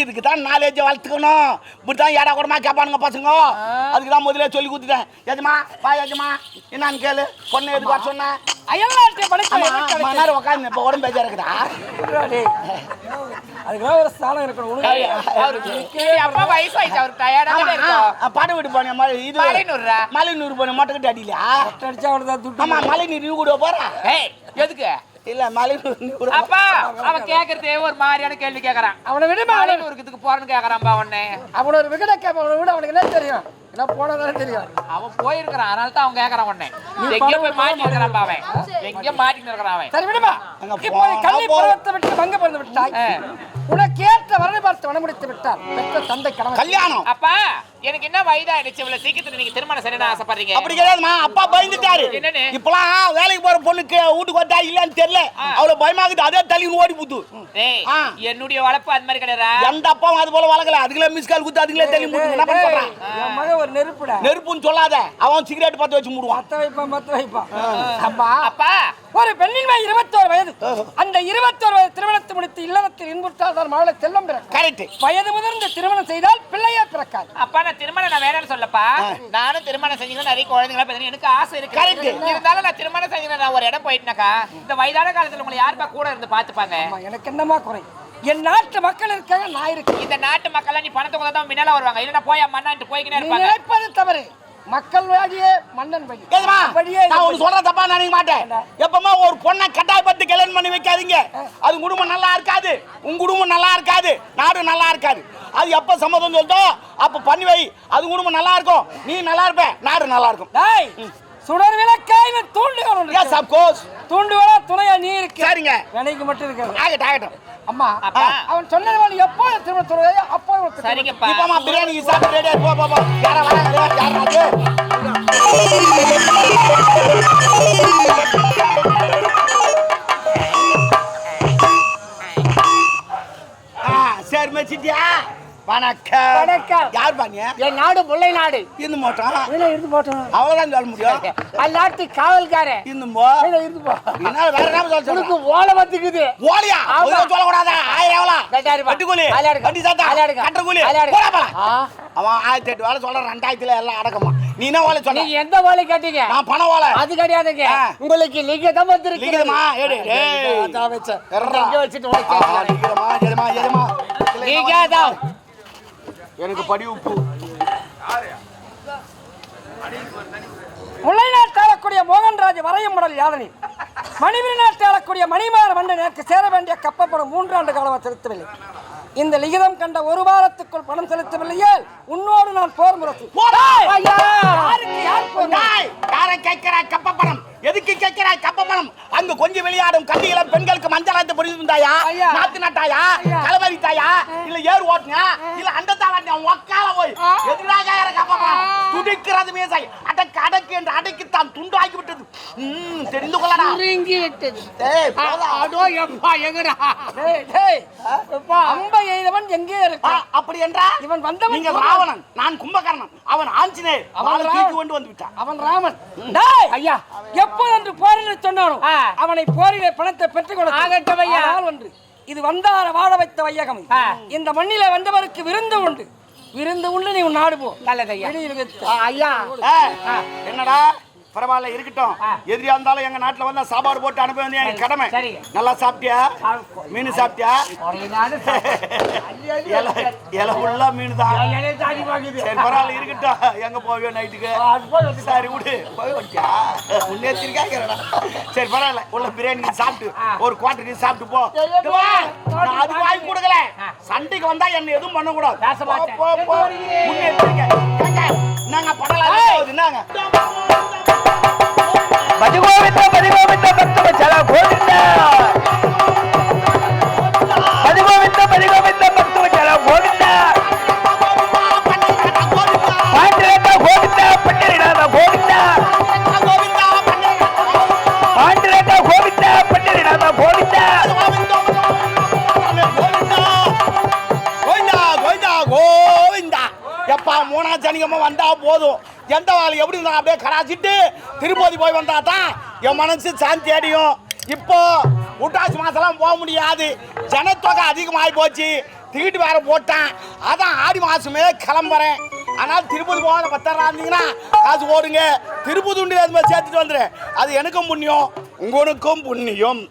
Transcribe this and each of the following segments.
இதுக்கு தான் நாலேஜ் வளர்த்துக்கணும். இப்படி தான் ஏடா கூடமா கேட்பானுங்க பசங்க. அதுக்கு தான் முதல்ல சொல்லி கொடுத்துட்டேன். எஜமா வா எஜமா. என்னன்னு கேளு. பொண்ணு எதுக்கு வர சொன்னேன் உட்காந்து இப்போ உடம்பு பேஜா இருக்குதா. அதுக்கெல்லாம் ஒரு ஸ்தானம் இருக்கணும். வயசாயிடுச்சு. அவருக்கு டயர்டா படம் விட்டு போனேன் மலை இது. மலைநூறுரா? மலைநூறு போனேன் மொட்டைக்கிட்ட அடியிலையா? ஒட்டை அடிச்சா அவ்வளவுதான் துட்டு ஆமா கூட போறா? எதுக்கு? இல்ல கூட அப்பா அவன் கேக்குறதே ஒரு மாதிரியான கேள்வி கேக்குறான். அவனை விடுமா அவனை மலைநூறுக்கு இதுக்கு போறேன்னு கேக்குறான்பா உடனே அவன ஒரு விகட கேப்ப அவனை விட அவனுக்கு என்ன தெரியும்? என்ன போனதானே தெரியும். அவன் போயிருக்கிறான் அதனால தான் அவன் கேக்குறான் உடனே எங்கேயோ போய் மாட்டி இருக்கிறான்பா அவன். எங்கேயோ மாட்டின்னு இருக்கிறான் அவன். சரி விடுமா. அங்க இப்போ கல்வி பருவத்தை விட்டு பங்க பிறந்து விட்டாய். உனக்கு ஏற்ற வரனை பார்த்து வனமுடித்து விட்டார். பெற்ற தந்தை கடமை கல்யாணம். அப்பா எனக்கு என்ன வயதாயிடுச்சு? இவ்வளவு சீக்கிரத்துல நீங்க திருமணம் செய்யணும்னு ஆசைப்படுறீங்க. அப்படி கிடையாதுமா. அப்பா பயந்துட்டாரு. என்னன்னு? இப்பலாம் வேலைக்கு போற பொண்ணுக்கு வீட்டுக்கு வந்தா இல்லன்னு தெரியல. அவ்வளவு பயமாக்குது. அதே தள்ளி ஓடி புத்து. என்னுடைய வளர்ப்பு அது மாதிரி கிடையாதா? எந்த அப்பாவும் அது போல வளர்க்கல அதுக்குள்ள மிஸ் கால் குத்து அதுக்குள்ளே தள்ளி முட்டு என்ன மகன் ஒரு நெருப்புடா. நெருப்புன்னு சொல்லாத. அவன் சிகரெட் பத்த வச்சு மூடுவான். பத்த வைப்பான் பத்த வைப்பான். அம்மா அப்பா ஒரு பெண்ணின் வயது இருபத்தோரு வயது. அந்த இருபத்தோரு வயது திருமணத்தை முடித்து இல்லறத்தில் இன்புற்றால் தான் மகளை செல்லம் பிறக்கும். கரெக்ட் வயது முதிர்ந்த திருமணம் செய்தால் பிள்ளையே பிறக்காது. அப்பா நான் திருமணம் நான் வேணாம்னு சொல்லப்பா. நானும் திருமணம் செஞ்சீங்கன்னா நிறைய குழந்தைங்களா பெற்று எனக்கு ஆசை இருக்கு. இருந்தாலும் நான் திருமணம் செஞ்சீங்கன்னா நான் ஒரு இடம் போயிட்டேனாக்கா இந்த வயதான காலத்துல உங்களை யாருப்பா கூட இருந்து பாத்துப்பாங்க அம்மா, எனக்கு என்னமா குறை? என் நாட்டு மக்கள் இருக்காங்க நான் இருக்கேன். இந்த நாட்டு மக்கள் நீ பணத்தை தான் முன்னால வருவாங்க. இல்லைன்னா போய் போய்க்கினே நீ இருப்பாங்க. தவறு. மக்கள் வழியே மன்னன் வழி அப்படியே நான் ஒன்று சொல்ற தப்பா நினைக்க மாட்டேன். எப்பவுமே ஒரு பொண்ணை கட்டாயப்பட்டு கல்யாணம் பண்ணி வைக்காதீங்க. அது குடும்பம் நல்லா இருக்காது. உங்க குடும்பம் நல்லா இருக்காது. நாடு நல்லா இருக்காது. அது எப்ப சம்மதம் சொல்லிட்டோ அப்ப பண்ணி வை. அது குடும்பம் நல்லா இருக்கும். நீ நல்லா இருப்ப நாடு நல்லா இருக்கும். டேய் சுடர் விளக்காய் தூண்டுகள் எஸ் ஆஃப் கோர்ஸ் தூண்டுவலா துணையா நீ இருக்கு. சரிங்க. வினைக்கு மட்டும் இருக்கிறது ஆகட்டும் ஆகட்டும். அம்மா அப்பா. அவன் சொன்னது போல எப்போ திருமணம் சொல்லுவாயோ அப்போ. சரிங்கப்பா. இப்பமா பிரியாணி சாப்பிட்டு ரெடியா போ போ போ. யாரா வராங்க? யாரா அது ஆ சரி மச்சிட்டியா? வணக்கம். வணக்கம். யார் பாங்க? என் நாடு முல்லை நாடு. இருந்து மோட்டோம் இதுல இருந்து போட்டோம். அவ்வளவுதான் சொல்ல முடியும். அந்நாட்டு காவல்காரன். இருந்து போ இதுல இருந்து போ. என்ன வேற என்ன சொல்ல உனக்கு சொல்லுங்க ஓலை வந்துக்குது ஓலியா? சொல்லக்கூடாதா? ஆயிரம் எவ்வளோ ரெண்டாயிரம். வட்டி கூலி விளையாடுங்க. வட்டி சாத்தா. விளையாடுங்க. கட்டுற கூலி. போடா. அவன் ஆயிரத்தி எட்டு வேலை சொல்ற ரெண்டாயிரத்துல எல்லாம் அடக்கமா. நீ என்ன சொன்ன? நீங்க எந்த ஓலை கேட்டீங்க? நான் பணம் ஓலை. அது கிடையாதுங்க. உங்களுக்கு? ஏடு, ஏய். அதான் வச்சுட்டு எதுமா? லிங்கதம். எனக்கு படி உப்பு முல்லை நாட்டு ஆளக்கூடிய மோகன்ராஜ் வரையும் முடல் யாதனை. மணிவிரி நாட்டு ஆளக்கூடிய மணிமாற மன்னன் எனக்கு சேர வேண்டிய கப்பப்படம் மூன்றாண்டு காலமாக செலுத்தவில்லை. இந்த லிகிதம் கண்ட ஒரு வாரத்துக்குள் பணம் செலுத்தவில்லையே உன்னோடு நான் போர் முரசு. யார் போர் முரசு? எதுக்கு கேட்கிறாய் கப்ப பணம் அங்க கொஞ்சம் விளையாடும் கல்வியில பெண்களுக்கு மஞ்சளாத்து புரிந்தாயா. நாத்து நட்டாயா? ஐயா. கலவரித்தாயா? இல்ல ஏர் ஓட்டினா? இல்ல அந்த தாவாட்டியா ஒக்கால போய். எதிராக கப்ப பணம் துடிக்கிறது மேசை. அடக்கு அடக்கு என்று அடக்கி தான் துண்டாக்கி விட்டது ம், தெரிந்து கொள்ளடா. சுருங்கி விட்டது. டேய், டேய், எப்பா, அம்பை எய்தவன் எங்கே ஆ, இருக்கான் அப்படி என்றா இவன் வந்தவன் நீங்க. ராவணன். நான் கும்பகர்ணன் அவன் ஆஞ்சநேயர். அவன் தூக்கி. கொண்டு வந்து விட்டான். அவன் ராமன். டேய், ஐயா எப்போது என்று போரில் சொன்னானோ அவனை போரிலே பணத்தை பெற்றுக் கொடுத்தான். ஆனால் ஒன்று இது வந்தார வாழ வைத்த வையகம் இந்த மண்ணிலே வந்தவருக்கு விருந்து உண்டு. விருந்து உண்டு நீ உன் நாடு போ. நல்லது ஐயா. ஏய், என்னடா? பரவாயில்ல இருக்கட்டும். எதிரியா இருந்தாலும் எங்க நாட்டுல வந்து சாப்பாடு போட்டு அனுப்ப வேண்டிய எங்க கடமை. நல்லா சாப்பிட்டியா? மீன் சாப்பிட்டியா? இலை உள்ள மீன் தான். சரி பரவாயில்ல இருக்கட்டும். எங்க போவியோ நைட்டுக்கு சரி விடு. போய் வட்டியா முன்னேற்றிருக்கா சரி பரவாயில்ல. உள்ள பிரியாணி சாப்பிட்டு ஒரு குவாட்டர் நீ சாப்பிட்டு போ. அது வாங்கி கொடுக்கல. சண்டைக்கு வந்தா என்ன எதுவும் பண்ணக்கூடாது. போதும். எந்த வேலை எப்படி இருந்தா அப்படியே கராச்சிட்டு திருப்பதி போய் வந்தா தான் என் மனசு சாந்தி அடியும். இப்போ உட்டாசி மாசம்லாம் போக முடியாது. ஜனத்தொகை அதிகமாகி போச்சு. டிக்கெட் வேற போட்டேன். அதான் ஆடி மாசமே கிளம்புறேன். ஆனால் திருப்பதி போகாத பத்தாயிரம் இருந்தீங்கன்னா காசு போடுங்க. திருப்பதி உண்டு அது மாதிரி சேர்த்துட்டு வந்துடுறேன் அது எனக்கும் புண்ணியம் உங்களுக்கும் புண்ணியம்.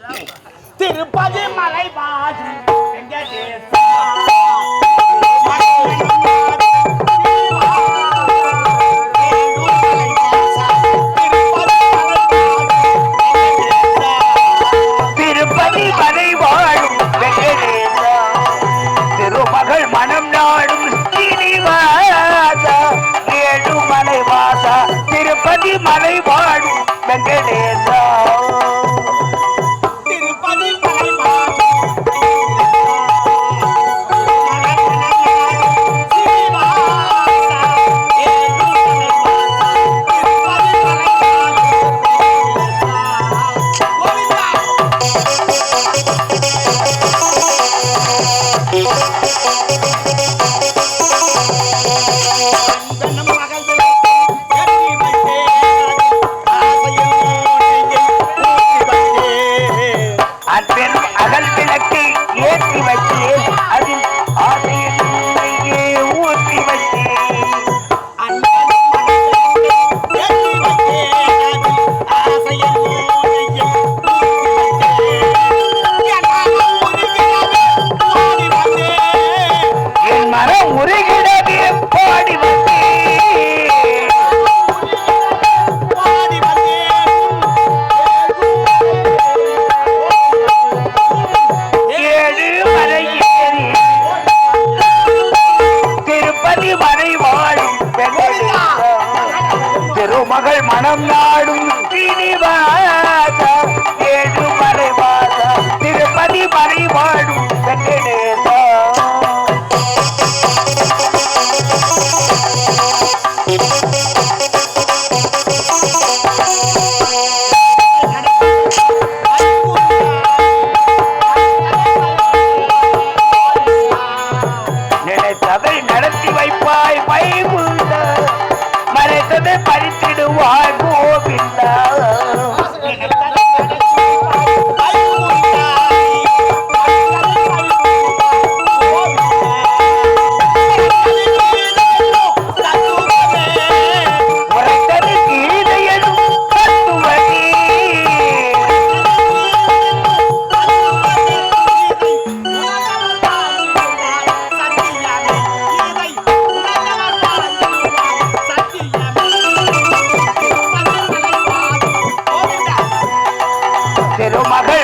திருப்பதி மலை பாதி மகள் மனம் நாடும். ஸ்ரீனிவாசா ஏழு மலை வாசா திருப்பதி மலை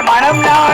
மனம் நாடும்